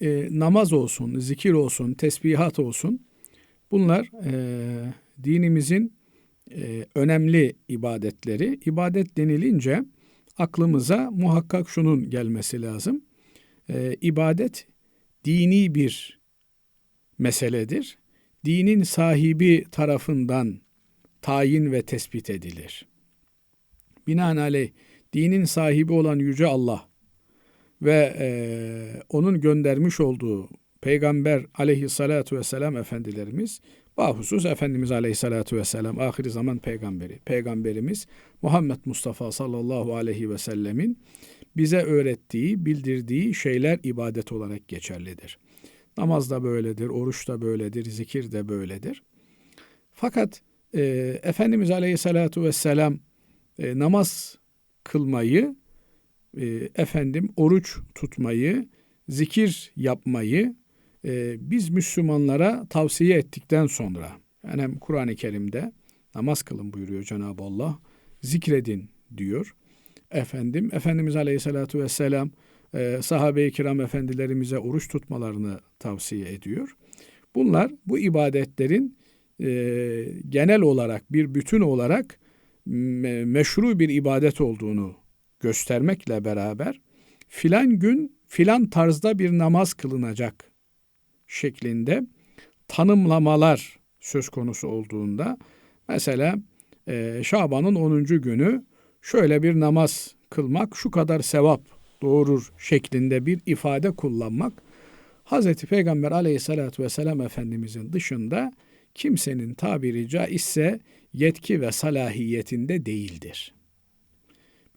e, namaz olsun, zikir olsun, tesbihat olsun bunlar e, dinimizin e, önemli ibadetleri. İbadet denilince aklımıza muhakkak şunun gelmesi lazım. E, ibadet dini bir meseledir. Dinin sahibi tarafından tayin ve tespit edilir. Binaenaleyh dinin sahibi olan Yüce Allah ve e, onun göndermiş olduğu Peygamber aleyhissalatu vesselam efendilerimiz bahusus Efendimiz aleyhissalatu vesselam ahir zaman peygamberi. Peygamberimiz Muhammed Mustafa sallallahu aleyhi ve sellemin bize öğrettiği, bildirdiği şeyler ibadet olarak geçerlidir. Namaz da böyledir, oruç da böyledir, zikir de böyledir. Fakat e, Efendimiz Aleyhisselatü Vesselam e, namaz kılmayı, e, efendim oruç tutmayı, zikir yapmayı e, biz Müslümanlara tavsiye ettikten sonra, yani hem Kur'an-ı Kerim'de namaz kılın buyuruyor Cenab-ı Allah, zikredin diyor. Efendim, Efendimiz Aleyhisselatü Vesselam e, sahabe-i kiram efendilerimize oruç tutmalarını tavsiye ediyor. Bunlar bu ibadetlerin e, genel olarak bir bütün olarak me- meşru bir ibadet olduğunu göstermekle beraber filan gün filan tarzda bir namaz kılınacak şeklinde tanımlamalar söz konusu olduğunda mesela e, Şaban'ın 10. günü şöyle bir namaz kılmak şu kadar sevap doğurur şeklinde bir ifade kullanmak Hazreti Peygamber aleyhissalatü vesselam Efendimizin dışında kimsenin tabiri caizse yetki ve salahiyetinde değildir.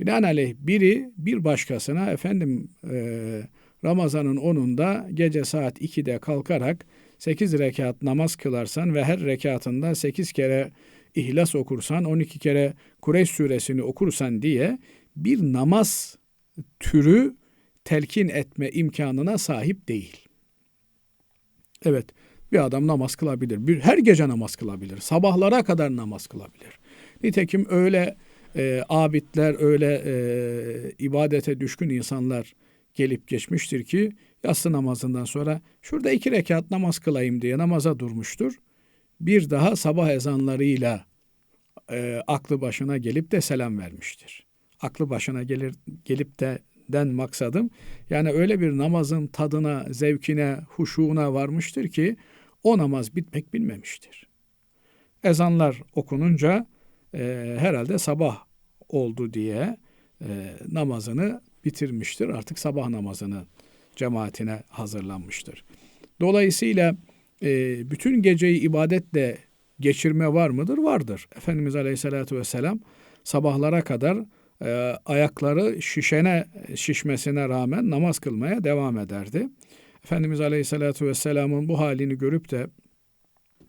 Binaenaleyh biri bir başkasına efendim e, Ramazan'ın 10'unda gece saat 2'de kalkarak 8 rekat namaz kılarsan ve her rekatında 8 kere İhlas okursan, 12 kere Kureyş suresini okursan diye bir namaz türü telkin etme imkanına sahip değil. Evet, bir adam namaz kılabilir. Bir, her gece namaz kılabilir. Sabahlara kadar namaz kılabilir. Nitekim öyle e, abidler, öyle e, ibadete düşkün insanlar gelip geçmiştir ki yatsı namazından sonra şurada iki rekat namaz kılayım diye namaza durmuştur. Bir daha sabah ezanlarıyla e, aklı başına gelip de selam vermiştir. Aklı başına gelir gelip de den maksadım yani öyle bir namazın tadına, zevkine, huşuğuna varmıştır ki o namaz bitmek bilmemiştir. Ezanlar okununca e, herhalde sabah oldu diye e, namazını bitirmiştir. Artık sabah namazını cemaatine hazırlanmıştır. Dolayısıyla e, bütün geceyi ibadetle geçirme var mıdır? Vardır. Efendimiz Aleyhisselatü Vesselam sabahlara kadar e, ayakları şişene şişmesine rağmen namaz kılmaya devam ederdi. Efendimiz Aleyhisselatü Vesselam'ın bu halini görüp de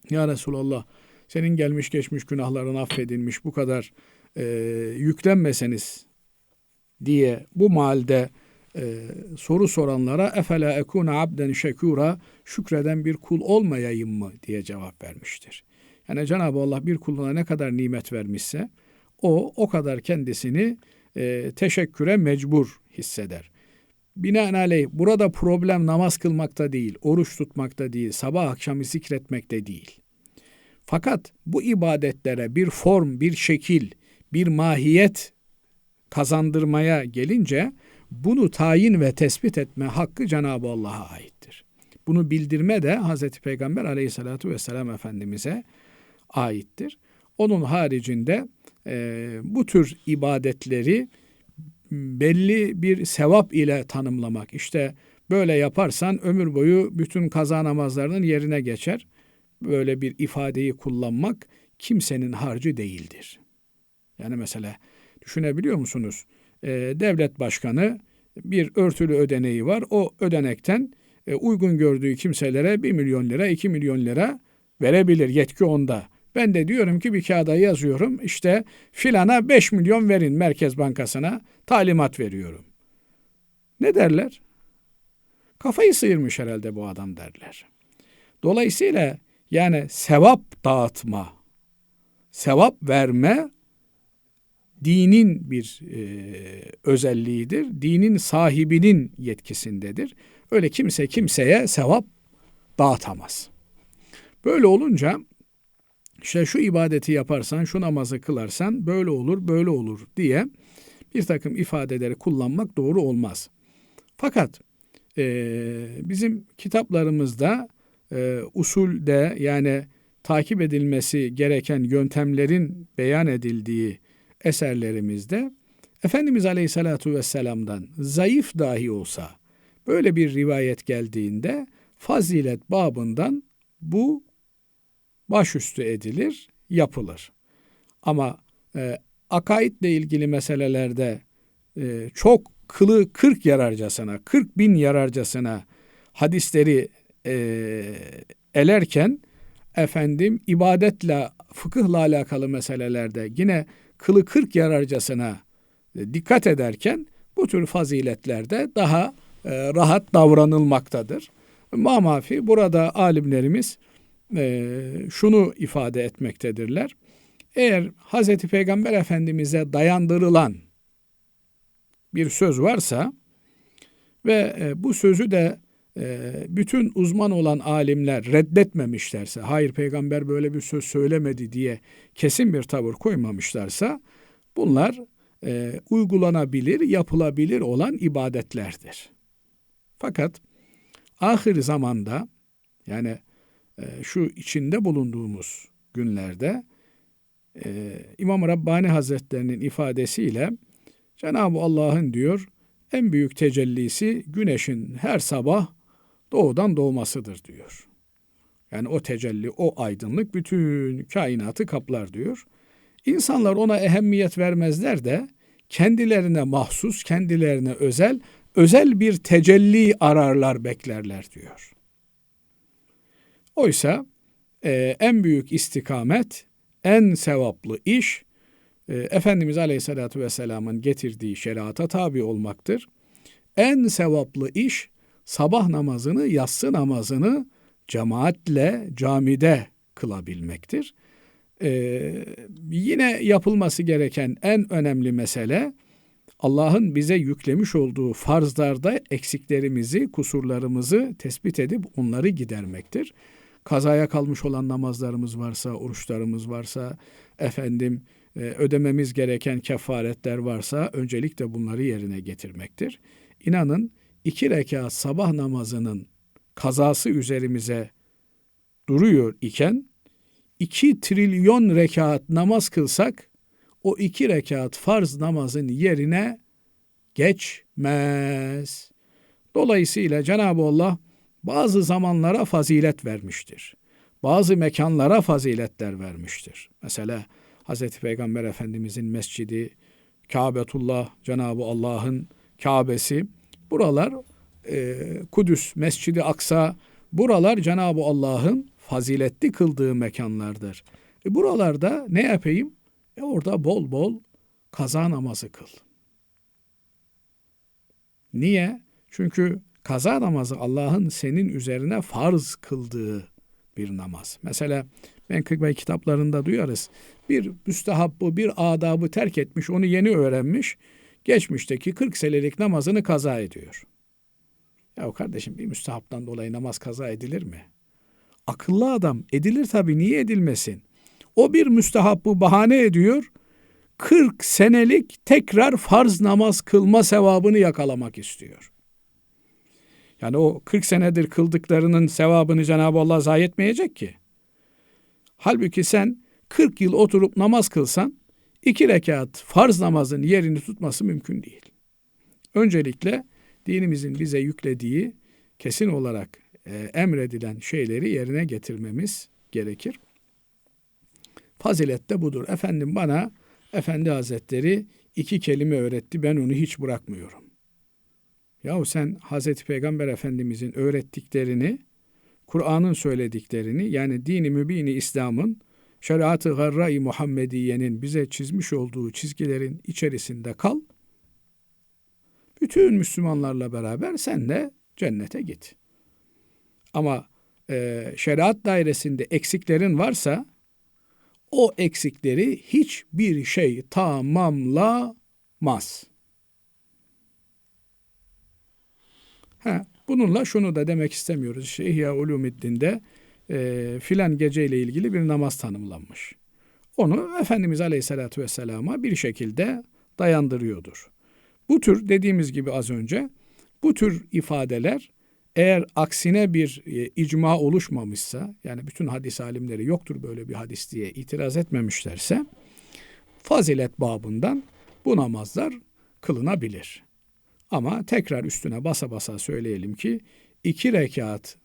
Ya Resulallah senin gelmiş geçmiş günahların affedilmiş bu kadar e, yüklenmeseniz diye bu malde e, soru soranlara efela ekuna abden şekura şükreden bir kul olmayayım mı diye cevap vermiştir. Yani Cenab-ı Allah bir kuluna ne kadar nimet vermişse o o kadar kendisini e, teşekküre mecbur hisseder. Binaenaleyh burada problem namaz kılmakta değil, oruç tutmakta değil, sabah akşam zikretmekte değil. Fakat bu ibadetlere bir form, bir şekil, bir mahiyet kazandırmaya gelince bunu tayin ve tespit etme hakkı Cenab-ı Allah'a aittir. Bunu bildirme de Hazreti Peygamber aleyhissalatu vesselam Efendimiz'e aittir. Onun haricinde e, bu tür ibadetleri belli bir sevap ile tanımlamak. İşte böyle yaparsan ömür boyu bütün kaza namazlarının yerine geçer. Böyle bir ifadeyi kullanmak kimsenin harcı değildir. Yani mesela düşünebiliyor musunuz? Ee, devlet başkanı bir örtülü ödeneği var. O ödenekten e, uygun gördüğü kimselere 1 milyon lira, 2 milyon lira verebilir. Yetki onda. Ben de diyorum ki bir kağıda yazıyorum işte filana 5 milyon verin Merkez Bankası'na talimat veriyorum. Ne derler? Kafayı sıyırmış herhalde bu adam derler. Dolayısıyla yani sevap dağıtma, sevap verme dinin bir e, özelliğidir. Dinin sahibinin yetkisindedir. Öyle kimse kimseye sevap dağıtamaz. Böyle olunca işte şu ibadeti yaparsan, şu namazı kılarsan böyle olur, böyle olur diye bir takım ifadeleri kullanmak doğru olmaz. Fakat e, bizim kitaplarımızda e, usulde yani takip edilmesi gereken yöntemlerin beyan edildiği eserlerimizde Efendimiz Aleyhisselatü Vesselam'dan zayıf dahi olsa böyle bir rivayet geldiğinde fazilet babından bu başüstü edilir, yapılır. Ama e, akaidle ilgili meselelerde e, çok kılı kırk yararcasına, kırk bin yararcasına hadisleri e, elerken efendim ibadetle, fıkıhla alakalı meselelerde yine kılı kırk yararcasına e, dikkat ederken bu tür faziletlerde daha e, rahat davranılmaktadır. Mamafi burada alimlerimiz e, şunu ifade etmektedirler. Eğer Hz. Peygamber Efendimiz'e dayandırılan bir söz varsa ve e, bu sözü de bütün uzman olan alimler reddetmemişlerse, hayır peygamber böyle bir söz söylemedi diye kesin bir tavır koymamışlarsa bunlar e, uygulanabilir, yapılabilir olan ibadetlerdir. Fakat ahir zamanda yani e, şu içinde bulunduğumuz günlerde e, İmam Rabbani Hazretlerinin ifadesiyle Cenab-ı Allah'ın diyor en büyük tecellisi güneşin her sabah doğudan doğmasıdır diyor. Yani o tecelli, o aydınlık bütün kainatı kaplar diyor. İnsanlar ona ehemmiyet vermezler de kendilerine mahsus, kendilerine özel, özel bir tecelli ararlar, beklerler diyor. Oysa e, en büyük istikamet, en sevaplı iş e, Efendimiz Aleyhisselatü Vesselam'ın getirdiği şeriata tabi olmaktır. En sevaplı iş sabah namazını, yatsı namazını cemaatle camide kılabilmektir. Ee, yine yapılması gereken en önemli mesele Allah'ın bize yüklemiş olduğu farzlarda eksiklerimizi, kusurlarımızı tespit edip onları gidermektir. Kazaya kalmış olan namazlarımız varsa, oruçlarımız varsa, efendim e, ödememiz gereken kefaretler varsa öncelikle bunları yerine getirmektir. İnanın iki rekat sabah namazının kazası üzerimize duruyor iken iki trilyon rekat namaz kılsak o iki rekat farz namazın yerine geçmez. Dolayısıyla Cenab-ı Allah bazı zamanlara fazilet vermiştir. Bazı mekanlara faziletler vermiştir. Mesela Hz. Peygamber Efendimizin mescidi, Kâbetullah, Cenab-ı Allah'ın Kabe'si, buralar e, Kudüs, Mescidi Aksa, buralar Cenab-ı Allah'ın faziletli kıldığı mekanlardır. E buralarda ne yapayım? E orada bol bol kaza namazı kıl. Niye? Çünkü kaza namazı Allah'ın senin üzerine farz kıldığı bir namaz. Mesela menkıbe kitaplarında duyarız. Bir müstehabbı, bir adabı terk etmiş, onu yeni öğrenmiş. Geçmişteki 40 senelik namazını kaza ediyor. Ya kardeşim bir müstehaptan dolayı namaz kaza edilir mi? Akıllı adam edilir tabii niye edilmesin? O bir müstehabbı bahane ediyor. 40 senelik tekrar farz namaz kılma sevabını yakalamak istiyor. Yani o 40 senedir kıldıklarının sevabını Cenab-ı Allah zayi etmeyecek ki. Halbuki sen 40 yıl oturup namaz kılsan iki rekat farz namazın yerini tutması mümkün değil. Öncelikle dinimizin bize yüklediği kesin olarak e, emredilen şeyleri yerine getirmemiz gerekir. Fazilet de budur. Efendim bana Efendi Hazretleri iki kelime öğretti ben onu hiç bırakmıyorum. Yahu sen Hazreti Peygamber Efendimizin öğrettiklerini, Kur'an'ın söylediklerini yani dini mübini İslam'ın şeriatı garra-i Muhammediye'nin bize çizmiş olduğu çizgilerin içerisinde kal. Bütün Müslümanlarla beraber sen de cennete git. Ama e, şeriat dairesinde eksiklerin varsa o eksikleri hiçbir şey tamamlamaz. Ha, bu Bununla şunu da demek istemiyoruz. İşte Ulumiddin'de e, filan geceyle ilgili bir namaz tanımlanmış. Onu Efendimiz Aleyhisselatü Vesselam'a bir şekilde dayandırıyordur. Bu tür dediğimiz gibi az önce bu tür ifadeler eğer aksine bir e, icma oluşmamışsa yani bütün hadis alimleri yoktur böyle bir hadis diye itiraz etmemişlerse fazilet babından bu namazlar kılınabilir. Ama tekrar üstüne basa basa söyleyelim ki iki rekat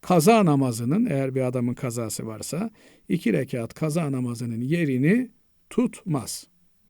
kaza namazının eğer bir adamın kazası varsa iki rekat kaza namazının yerini tutmaz.